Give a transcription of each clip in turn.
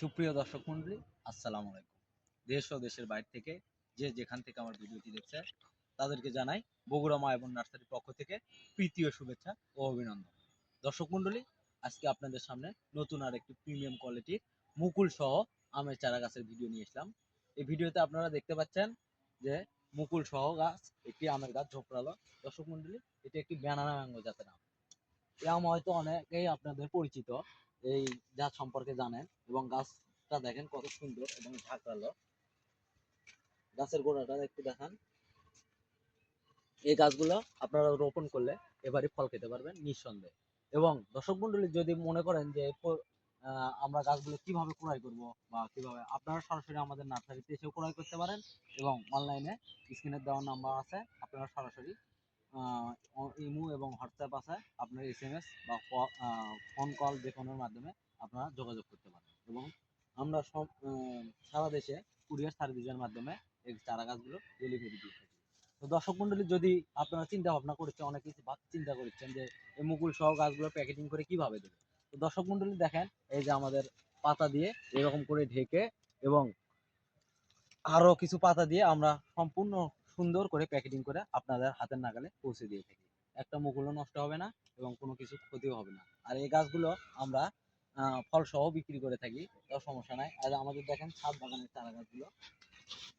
সুপ্রিয় দর্শক মন্ডলী, আসসালামু আলাইকুম। দেশ ও দেশের বাইরে থেকে যে যেখান থেকে আমার ভিডিওটি দেখছে তাদেরকে জানাই বগুড়া মা এবং নার্সারির পক্ষ থেকে প্রীতি ও শুভেচ্ছা ও অভিনন্দন। দর্শক মন্ডলী, আজকে আপনাদের সামনে নতুন আর একটি প্রিমিয়াম কোয়ালিটির মুকুল সহ আমের চারা গাছের ভিডিও নিয়ে এসলাম এই ভিডিওতে আপনারা দেখতে পাচ্ছেন যে মুকুল সহ গাছ, একটি আমের গাছ ঝোপড়ালো। দর্শক মন্ডলী, এটি একটি ব্যানানা ম্যাঙ্গো জাতের আম। এই আম হয়তো অনেকেই আপনাদের পরিচিত এই জাত সম্পর্কে জানেন এবং গাছটা দেখেন কত সুন্দর এবং ঝাঁকড়ালো গাছের গোড়াটা একটু দেখান। এই গাছগুলো আপনারা রোপণ করলে এবারে ফল খেতে পারবেন নিঃসন্দেহে। এবং দর্শক মন্ডলী যদি মনে করেন যে আমরা গাছগুলো কীভাবে ক্রয় করব বা কীভাবে, আপনারা সরাসরি আমাদের নার্সারিতে এসেও ক্রয় করতে পারেন এবং অনলাইনে স্ক্রিনের দেওয়া নাম্বার আছে, আপনারা সরাসরি ইমো এবং হোয়াটসঅ্যাপ আছে। আপনার এস এম এস বা ফোন কল যে কোনোর মাধ্যমে আপনারা যোগাযোগ করতে পারেন। এবং আমরা সব সারা দেশে কুরিয়ার সার্ভিসের মাধ্যমে এই চারা গাছগুলো ডেলিভারি দিয়ে থাকি। তো দর্শক মন্ডলী, যদি আপনারা চিন্তা ভাবনা করছেন, অনেক কিছু চিন্তা করছেন যে এই মুকুল সহ গাছগুলো প্যাকেটিং করে কীভাবে দেবে তো দর্শক মন্ডলী, দেখেন, এই যে আমাদের পাতা দিয়ে এরকম করে ঢেকে এবং আরও কিছু পাতা দিয়ে আমরা সম্পূর্ণ সুন্দর করে প্যাকেটিং করে আপনাদের হাতের নাগালে পৌঁছে দিয়ে থাকি। একটা মুকুলও নষ্ট হবে না এবং কোনো কিছু ক্ষতিও হবে না। আর এই গাছগুলো আমরা আহ, ফল বিক্রি করে থাকি তাও সমস্যা নাই। আর আমাদের দেখেন ছাদ বাগানের চারা গাছগুলো।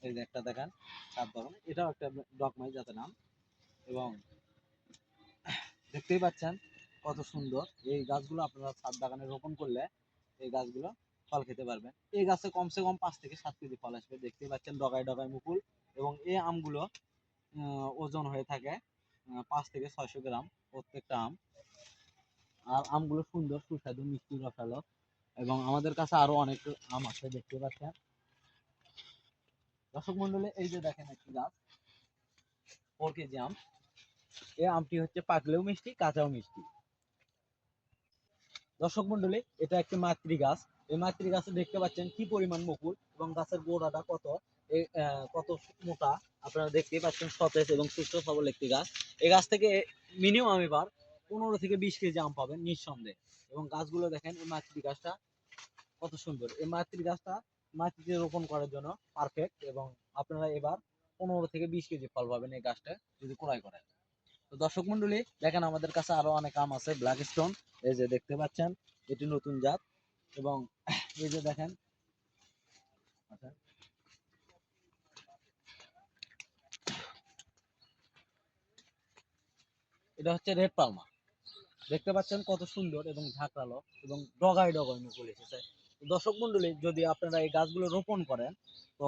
এই যে একটা দেখেন ছাদ বাগান। এটাও একটা ডকমাই জাতের নাম এবং দেখতেই পাচ্ছেন কত সুন্দর। এই গাছগুলো আপনারা ছাদ বাগানে রোপণ করলে এই গাছগুলো ফল খেতে পারবেন। এই গাছে কমসে কম পাঁচ থেকে সাত কেজি ফল আসবে। দেখতেই পাচ্ছেন ডগায় ডগায় মুকুল। এবং এই আমগুলো ওজন হয়ে থাকে পাঁচ থেকে ছয়শো গ্রাম প্রত্যেকটা আম। আর আমগুলো সুন্দর, সুস্বাদু, মিষ্টি, রসালো এবং আমাদের কাছে আরও অনেক আম আছে, দেখতে পাচ্ছেন। দর্শক মন্ডলে, এই যে দেখেন একটি গাছ ফোর কেজি আম। এই আমটি হচ্ছে পাকলেও মিষ্টি, কাঁচাও মিষ্টি। দর্শক মন্ডলী, এটা একটি মাতৃ গাছ এই মাতৃ গাছে দেখতে পাচ্ছেন কি পরিমাণ মুকুল এবং গাছের গোড়াটা কত? কত মোটা? আপনারা দেখতেই পাচ্ছেন সতেজ এবং সুস্থ সবল একটি গাছ। এই গাছ থেকে মিনিমাম এবার পনেরো থেকে বিশ কেজি আম পাবেন নিঃসন্দেহে। এবং গাছগুলো দেখেন, এই মাতৃ গাছটা কত সুন্দর। এই মাতৃ গাছটা মাটিতে রোপণ করার জন্য পারফেক্ট এবং আপনারা এবার পনেরো থেকে বিশ কেজি ফল পাবেন এই গাছটা যদি ক্রয় করেন। তো দর্শক মন্ডলী, দেখেন আমাদের কাছে আরও অনেক আম আছে, ব্ল্যাক স্টোন, এই যে দেখতে পাচ্ছেন, এটি নতুন জাত এবং এই যে দেখেন এটা হচ্ছে রেড পালমা। দেখতে পাচ্ছেন কত সুন্দর এবং ঝাঁকড়ালো এবং ডগায় ডগায় মুকুল এসেছে। দর্শক মন্ডলী, যদি আপনারা এই গাছগুলো রোপণ করেন, তো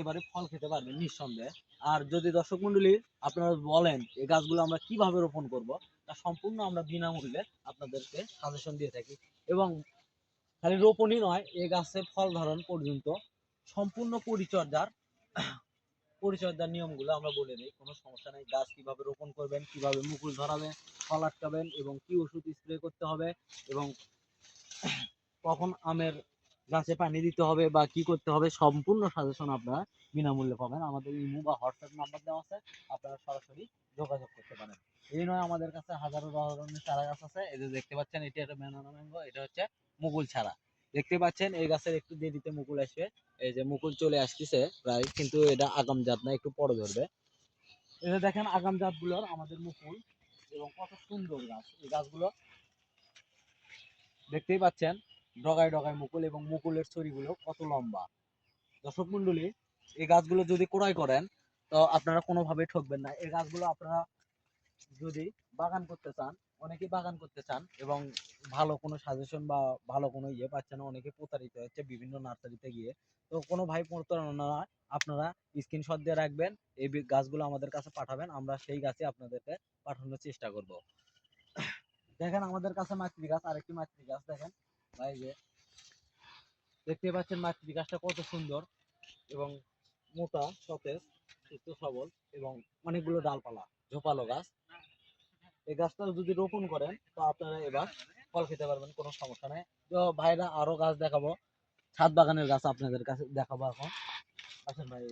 এবারে ফল খেতে পারবেন নিঃসন্দেহে। আর যদি দর্শক মন্ডলী আপনারা বলেন এই গাছগুলো আমরা কীভাবে রোপণ করব, তা সম্পূর্ণ আমরা বিনামূল্যে আপনাদেরকে সাজেশন দিয়ে থাকি। এবং খালি রোপণই নয় এই গাছের ফল ধারণ পর্যন্ত সম্পূর্ণ পরিচর্যার পরিচর্যার নিয়মগুলো আমরা বলে দিই। কোনো সমস্যা নেই। গাছ কীভাবে রোপণ করবেন, কীভাবে মুকুল ধরাবেন, ফল আটকাবেন এবং কি ওষুধ স্প্রে করতে হবে এবং কখন আমের গাছে পানি দিতে হবে বা কি করতে হবে সম্পূর্ণ সাজেশন আপনারা বিনামূল্যে পাবেন। আমাদের ইমো বা হোয়াটসঅ্যাপ নাম্বার দেওয়া আছে। আপনারা সরাসরি যোগাযোগ করতে পারেন। এই নয়, আমাদের কাছে হাজারো ধরনের চারা গাছ আছে। এই যে দেখতে পাচ্ছেন, এটি একটা ব্যানানা ম্যাঙ্গো এটা হচ্ছে মুকুল ছাড়া। দেখতে পাচ্ছেন, এই গাছের একটু দেরিতে মুকুল আসবে। এই যে মুকুল চলে আসতেছে প্রায়, কিন্তু এটা আগাম জাত না, একটু পরে ধরবে। যে দেখেন আগাম জাতগুলোর আমাদের মুকুল এবং কত সুন্দর গাছ। এই গাছগুলো দেখতেই পাচ্ছেন, ডগায় ডগায় মুকুল এবং মুকুলের ছড়িগুলো কত লম্বা। দর্শক মন্ডলী এই গাছগুলো যদি ক্রয় করেন, তো আপনারা কোনোভাবে ঠকবেন না। এই গাছগুলো আপনারা যদি বাগান করতে চান অনেকেই বাগান করতে চান এবং ভালো কোনো সাজেশন বা ভালো কোনো ইয়ে পাচ্ছেন না অনেকে প্রতারিত হচ্ছে বিভিন্ন নার্সারিতে গিয়ে। তো কোনো ভাই প্রতারণা আপনারা স্ক্রিনশট দিয়ে রাখবেন, এই গাছগুলো আমাদের কাছে পাঠাবেন, আমরা সেই গাছে আপনাদেরকে পাঠানোর চেষ্টা করব। দেখেন আমাদের কাছে মাতৃ গাছ, আরেকটি মাতৃ গাছ দেখেন। ভাই যে, দেখতে পাচ্ছেন মাতৃ গাছটা কত সুন্দর এবং মোটা, সতেজ, সুস্থ, সবল এবং অনেকগুলো ডালপালা, ঝোপালো গাছ। এই গাছটা যদি রোপণ করেন, তো আপনারা এবার ফল খেতে পারবেন, কোনো সমস্যা নেই। তো ভাইরা আরও গাছ দেখাবো। ছাদ বাগানের গাছ আপনাদের কাছে দেখাবো এখন। আসেন ভাই,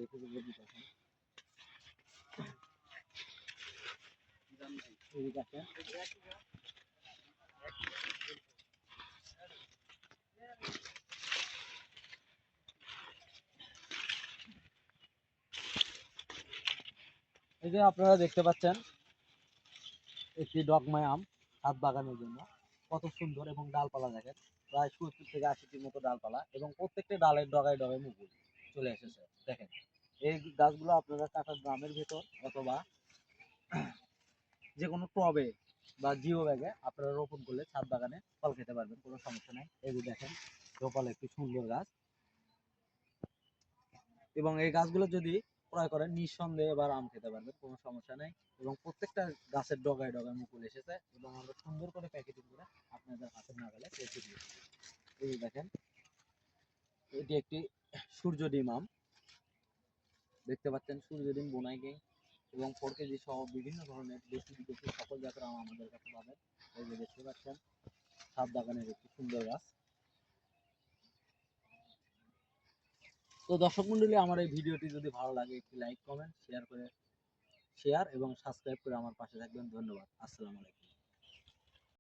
এই যে আপনারা দেখতে পাচ্ছেন একটি ডগমাই আম হাত বাগানের জন্য। কত সুন্দর এবং ডালপালা দেখেন। প্রায় সত্তর থেকে আশিটির মতো ডালপালা এবং প্রত্যেকটা ডালের ডগায় ডগায় মুকুল চলে এসেছে। দেখেন, এই গাছগুলো আপনারা কাটার গ্রামের ভেতর অথবা যে কোনো টবে বা জিও ব্যাগে আপনারা রোপণ করলে ছাদ বাগানে ফল খেতে পারবেন, কোনো সমস্যা নেই। এই যে দেখেন, রোপাল একটি সুন্দর গাছ। এবং এই গাছগুলো যদি ক্রয় করেন, নিঃসন্দেহে এবার আম খেতে পারবেন, কোনো সমস্যা নেই। এবং প্রত্যেকটা গাছের ডগায় ডগায় মুকুল এসেছে এবং আমরা সুন্দর করে প্যাকেটিং করে আপনাদের হাতের নাগালে পৌঁছে দিয়েছি এই দেখেন, এটি একটি সূর্য ডিম আম। দেখতে পাচ্ছেন, সূর্য ডিম বোনাই এবং ফোর কেজি সহ বিভিন্ন ধরনের দেশি বিদেশি সকল জাতের আম আমাদের কাছে পাবেন। এই যে দেখতে পাচ্ছেন, সাত বাগানের একটি সুন্দর গাছ। তো দর্শক মন্ডলী, আমার এই ভিডিওটি যদি ভালো লাগে, একটি লাইক কমেন্ট শেয়ার করে শেয়ার এবং সাবস্ক্রাইব করে আমার পাশে থাকবেন। ধন্যবাদ। আসসালামু আলাইকুম।